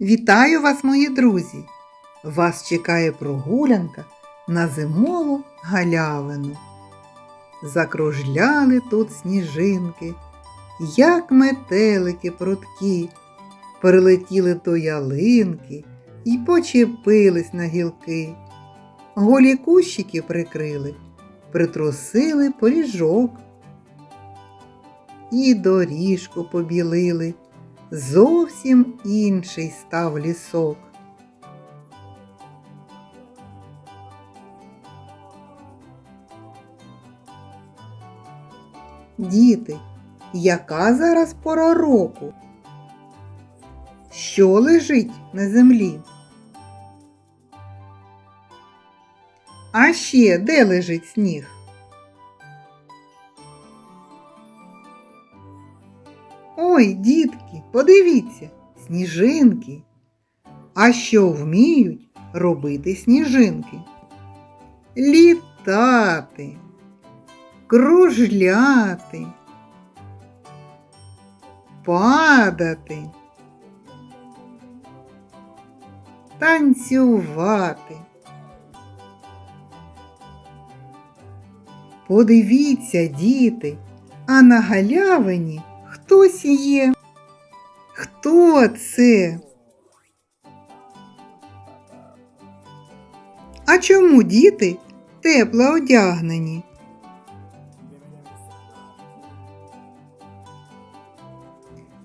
Вітаю вас, мої друзі! Вас чекає прогулянка на зимову галявину. Закружляли тут сніжинки, як метелики прудкі, перелетіли до ялинки і почепились на гілки. Голі кущики прикрили, притрусили поріжок. І доріжку побілили, зовсім інший став лісок. Діти, яка зараз пора року? Що лежить на землі? А ще де лежить сніг? Ой, дітки, подивіться, сніжинки. А що вміють робити сніжинки? Літати, кружляти, падати, танцювати. Подивіться, діти, а на галявині хтось є. Хто це? А чому діти тепло одягнені?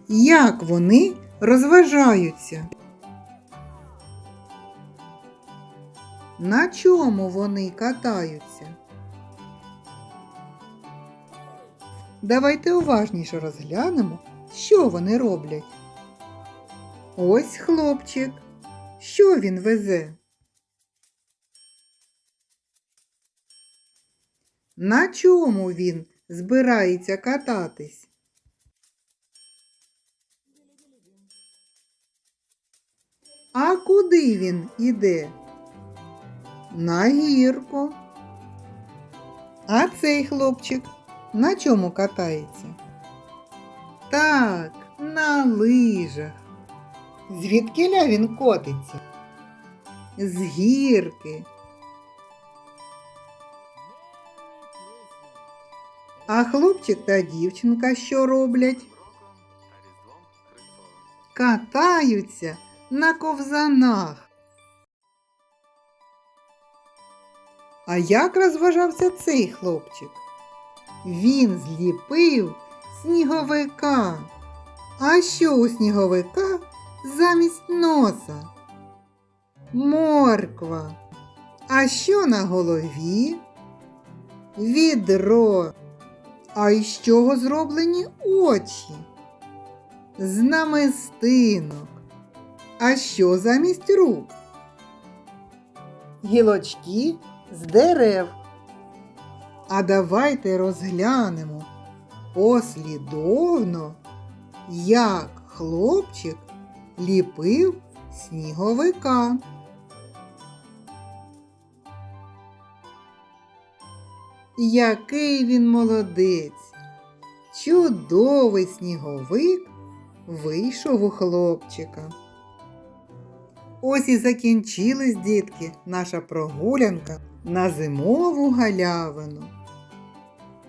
Як вони розважаються? На чому вони катаються? Давайте уважніше розглянемо, що вони роблять. Ось хлопчик. Що він везе? На чому він збирається кататись? А куди він іде? На гірку. А цей хлопчик на чому катається? Так, на лижах. Звідкиля він котиться? З гірки. А хлопчик та дівчинка що роблять? Катаються на ковзанах. А як розважався цей хлопчик? Він зліпив сніговика. А що у сніговика замість носа? Морква. А що на голові? Відро. А із чого зроблені очі? З намистинок. А що замість рук? Гілочки з дерев. А давайте розглянемо послідовно, як хлопчик ліпив сніговика. Який він молодець! Чудовий сніговик вийшов у хлопчика. Ось і закінчилась, дітки, наша прогулянка на зимову галявину.